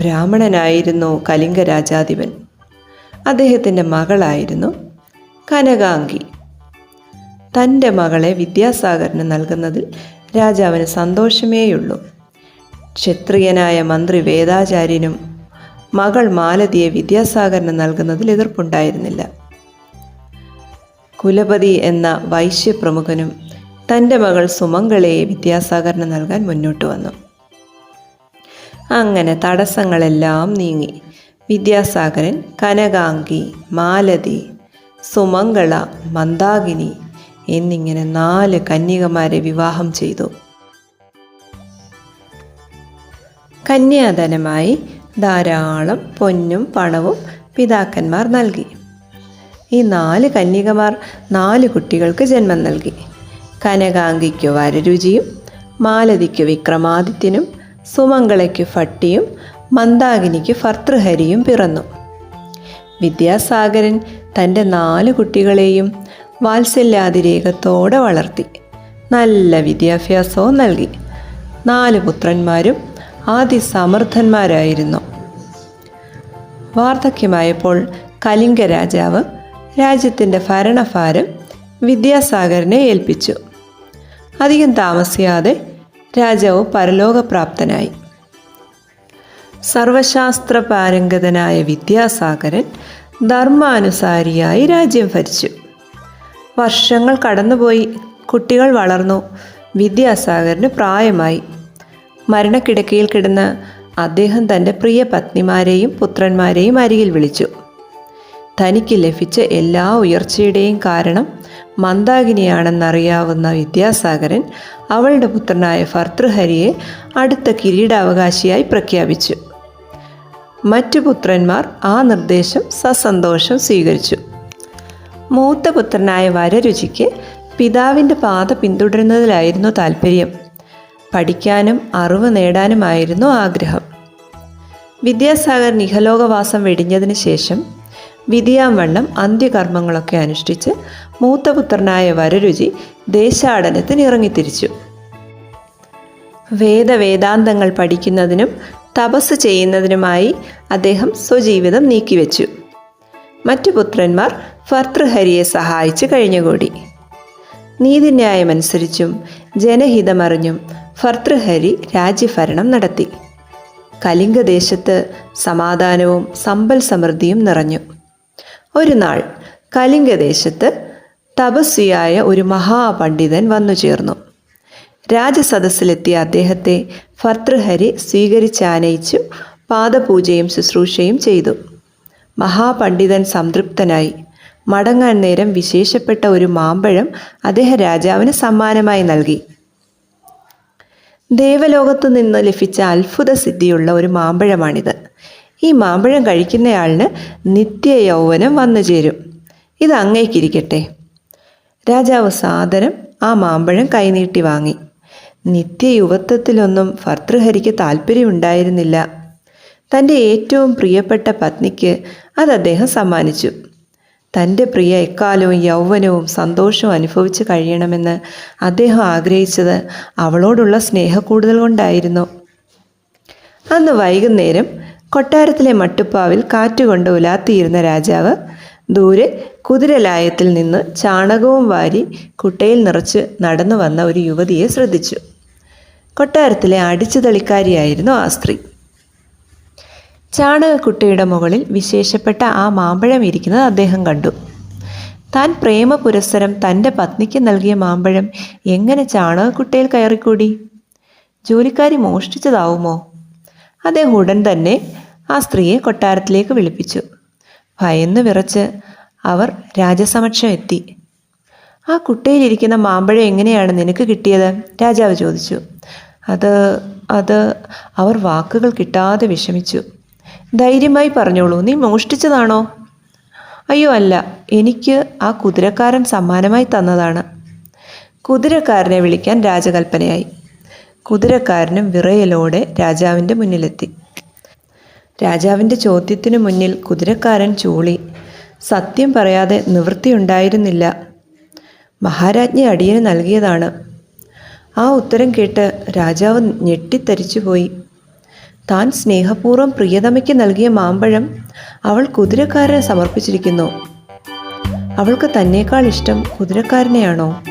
ബ്രാഹ്മണനായിരുന്നു കലിംഗ രാജാധിപൻ അദ്ദേഹത്തിന്റെ മകളായിരുന്നു കനകാംഗി. തന്റെ മകളെ വിദ്യാസാഗറിന് നൽകുന്നതിൽ രാജാവിന് സന്തോഷമേയുള്ളൂ. ക്ഷത്രിയനായ മന്ത്രി വേദാചാര്യനും മകൾ മാലതിയെ വിദ്യാസാഗറിന് നൽകുന്നതിൽ എതിർപ്പുണ്ടായിരുന്നില്ല. കുലപതി എന്ന വൈശ്യപ്രമുഖനും തന്റെ മകൾ സുമംഗളയെ വിദ്യാസാഗറിന് നൽകാൻ മുന്നോട്ട് വന്നു. അങ്ങനെ തടസ്സങ്ങളെല്ലാം നീങ്ങി. വിദ്യാസാഗരൻ കനകാംഗി മാലതി സുമംഗള മന്ദാകിനി എന്നിങ്ങനെ നാല് കന്യകമാരെ വിവാഹം ചെയ്തു. കന്യാദനമായി ധാരാളം പൊന്നും പണവും പിതാക്കന്മാർ നൽകി. ഈ നാല് കന്യകമാർ നാല് കുട്ടികൾക്ക് ജന്മം നൽകി. കനകാംഗിക്കു വരരുചിയും മാലതിക്കു വിക്രമാദിത്യനും സുമംഗളയ്ക്ക് ഫട്ടിയും മന്ദാകിനിക്ക് ഭർത്തൃഹരിയും പിറന്നു. വിദ്യാസാഗരൻ തന്റെ നാല് കുട്ടികളെയും വാത്സല്യാതിരേകത്തോടെ വളർത്തി. നല്ല വിദ്യാഭ്യാസവും നൽകി. നാല് പുത്രന്മാരും ആദിസമർത്ഥന്മാരായിരുന്നു. വാർദ്ധക്യമായപ്പോൾ കലിംഗ രാജാവ് രാജ്യത്തിന്റെ ഭരണഭാരം വിദ്യാസാഗരനെ ഏൽപ്പിച്ചു. അധികം താമസിയാതെ രാജാവ് പരലോകപ്രാപ്തനായി. സർവശാസ്ത്ര പാരംഗതനായ വിദ്യാസാഗരൻ ധർമാനുസാരിയായി രാജ്യം ഭരിച്ചു. വർഷങ്ങൾ കടന്നുപോയി കുട്ടികൾ വളർന്നു വിദ്യാസാഗറിന് പ്രായമായി. മരണക്കിടക്കയിൽ കിടന്ന് അദ്ദേഹം തന്റെ പ്രിയ പത്നിമാരെയും പുത്രന്മാരെയും അരികിൽ വിളിച്ചു. തനിക്ക് ലഭിച്ച എല്ലാ ഉയർച്ചയുടെയും കാരണം മന്ദാകിനിയാണെന്നറിയാവുന്ന വിദ്യാസാഗരൻ അവളുടെ പുത്രനായ ഭർത്തൃഹരിയെ അടുത്ത കിരീടാവകാശിയായി പ്രഖ്യാപിച്ചു. മറ്റു പുത്രന്മാർ ആ നിർദ്ദേശം സസന്തോഷം സ്വീകരിച്ചു. മൂത്ത പുത്രനായ വരരുചിക്ക് പിതാവിന്റെ പാത പിന്തുടരുന്നതിലായിരുന്നു താല്പര്യം പഠിക്കാനും അറിവ് നേടാനുമായിരുന്നു ആഗ്രഹം. വിദ്യാസാഗർ നിഹലോകവാസം വെടിഞ്ഞതിന് ശേഷം വിധിയാവണ്ണം അന്ത്യകർമ്മങ്ങളൊക്കെ അനുഷ്ഠിച്ച് മൂത്തപുത്രനായ വരരുചി ദേശാടനത്തിന് ഇറങ്ങിത്തിരിച്ചു. വേദവേദാന്തങ്ങൾ പഠിക്കുന്നതിനും തപസ് ചെയ്യുന്നതിനുമായി അദ്ദേഹം സ്വജീവിതം നീക്കിവെച്ചു. മറ്റു പുത്രന്മാർ ഭർത്തൃഹരിയെ സഹായിച്ച് കഴിഞ്ഞുകൂടി. നീതിന്യായമനുസരിച്ചും ജനഹിതമറിഞ്ഞും ഭർത്തൃഹരി രാജ്യഭരണം നടത്തി. കലിംഗദേശത്ത് സമാധാനവും സമ്പൽ സമൃദ്ധിയും നിറഞ്ഞു. ഒരു നാൾ കലിംഗദേശത്ത് തപസ്വിയായ ഒരു മഹാപണ്ഡിതൻ വന്നു ചേർന്നു. രാജസദസ്സിലെത്തിയ അദ്ദേഹത്തെ ഭർത്തൃഹരി സ്വീകരിച്ചാനയിച്ചു പാദപൂജയും ശുശ്രൂഷയും ചെയ്തു. മഹാപണ്ഡിതൻ സംതൃപ്തനായി. മടങ്ങാൻ നേരം വിശേഷപ്പെട്ട ഒരു മാമ്പഴം അദ്ദേഹം രാജാവിന് സമ്മാനമായി നൽകി. ദേവലോകത്തു നിന്ന് ലഭിച്ച അത്ഭുത സിദ്ധിയുള്ള ഒരു മാമ്പഴമാണിത്. ഈ മാമ്പഴം കഴിക്കുന്നയാളിന് നിത്യ യൗവനം വന്നു ചേരും. ഇത് അങ്ങേക്കിരിക്കട്ടെ. രാജാവ് സാദരം ആ മാമ്പഴം കൈനീട്ടി വാങ്ങി. നിത്യ യുവത്വത്തിലൊന്നും ഭർത്തൃഹരിക്ക് താല്പര്യമുണ്ടായിരുന്നില്ല. തന്റെ ഏറ്റവും പ്രിയപ്പെട്ട പത്നിക്ക് അത് അദ്ദേഹം സമ്മാനിച്ചു. തന്റെ പ്രിയ എക്കാലവും യൗവനവും സന്തോഷവും അനുഭവിച്ച് കഴിയണമെന്ന് അദ്ദേഹം ആഗ്രഹിച്ചത് അവളോടുള്ള സ്നേഹക്കൂടുതൽ കൊണ്ടായിരുന്നു. അന്ന് വൈകുന്നേരം കൊട്ടാരത്തിലെ മട്ടുപ്പാവിൽ കാറ്റുകൊണ്ട് ഉലാത്തിയിരുന്ന രാജാവ് ദൂരെ കുതിരലായത്തിൽ നിന്ന് ചാണകവും വാരി കുട്ടയിൽ നിറച്ച് നടന്നു വന്ന ഒരു യുവതിയെ ശ്രദ്ധിച്ചു. കൊട്ടാരത്തിലെ അടിച്ചു തളിക്കാരിയായിരുന്നു ആ സ്ത്രീ. ചാണകക്കുട്ടയുടെ മുകളിൽ വിശേഷപ്പെട്ട ആ മാമ്പഴം ഇരിക്കുന്നത് അദ്ദേഹം കണ്ടു. താൻ പ്രേമ പുരസ്സരം തന്റെ പത്നിക്ക് നൽകിയ മാമ്പഴം എങ്ങനെ ചാണകക്കുട്ടയിൽ കയറിക്കൂടി? ജോലിക്കാരി മോഷ്ടിച്ചതാവുമോ? അദ്ദേഹം ഉടൻ തന്നെ ആ സ്ത്രീയെ കൊട്ടാരത്തിലേക്ക് വിളിപ്പിച്ചു. ഭയന്ന് വിറച്ച് അവർ രാജസമക്ഷം എത്തി. ആ കുട്ടയിലിരിക്കുന്ന മാമ്പഴം എങ്ങനെയാണ് നിനക്ക് കിട്ടിയത്? രാജാവ് ചോദിച്ചു. അത് അത് അവർ വാക്കുകൾ കിട്ടാതെ വിഷമിച്ചു. ധൈര്യമായി പറഞ്ഞോളൂ നീ മോഷ്ടിച്ചതാണോ? അയ്യോ അല്ല. എനിക്ക് ആ കുതിരക്കാരൻ സമ്മാനമായി തന്നതാണ്. കുതിരക്കാരനെ വിളിക്കാൻ രാജകൽപ്പനയായി. കുതിരക്കാരനും വിറയലോടെ രാജാവിന്റെ മുന്നിലെത്തി. രാജാവിന്റെ ചോദ്യത്തിന് മുന്നിൽ കുതിരക്കാരൻ ചൂളി. സത്യം പറയാതെ നിവൃത്തിയുണ്ടായിരുന്നില്ല. മഹാരാജ്ഞി അടിയന് നൽകിയതാണ്. ആ ഉത്തരം കേട്ട് രാജാവ് ഞെട്ടിത്തരിച്ചുപോയി. താൻ സ്നേഹപൂർവം പ്രിയതമയ്ക്ക് നൽകിയ മാമ്പഴം അവൾ കുതിരക്കാരനെ സമർപ്പിച്ചിരിക്കുന്നു. അവൾക്ക് തന്നേക്കാൾ ഇഷ്ടം കുതിരക്കാരനെയാണോ?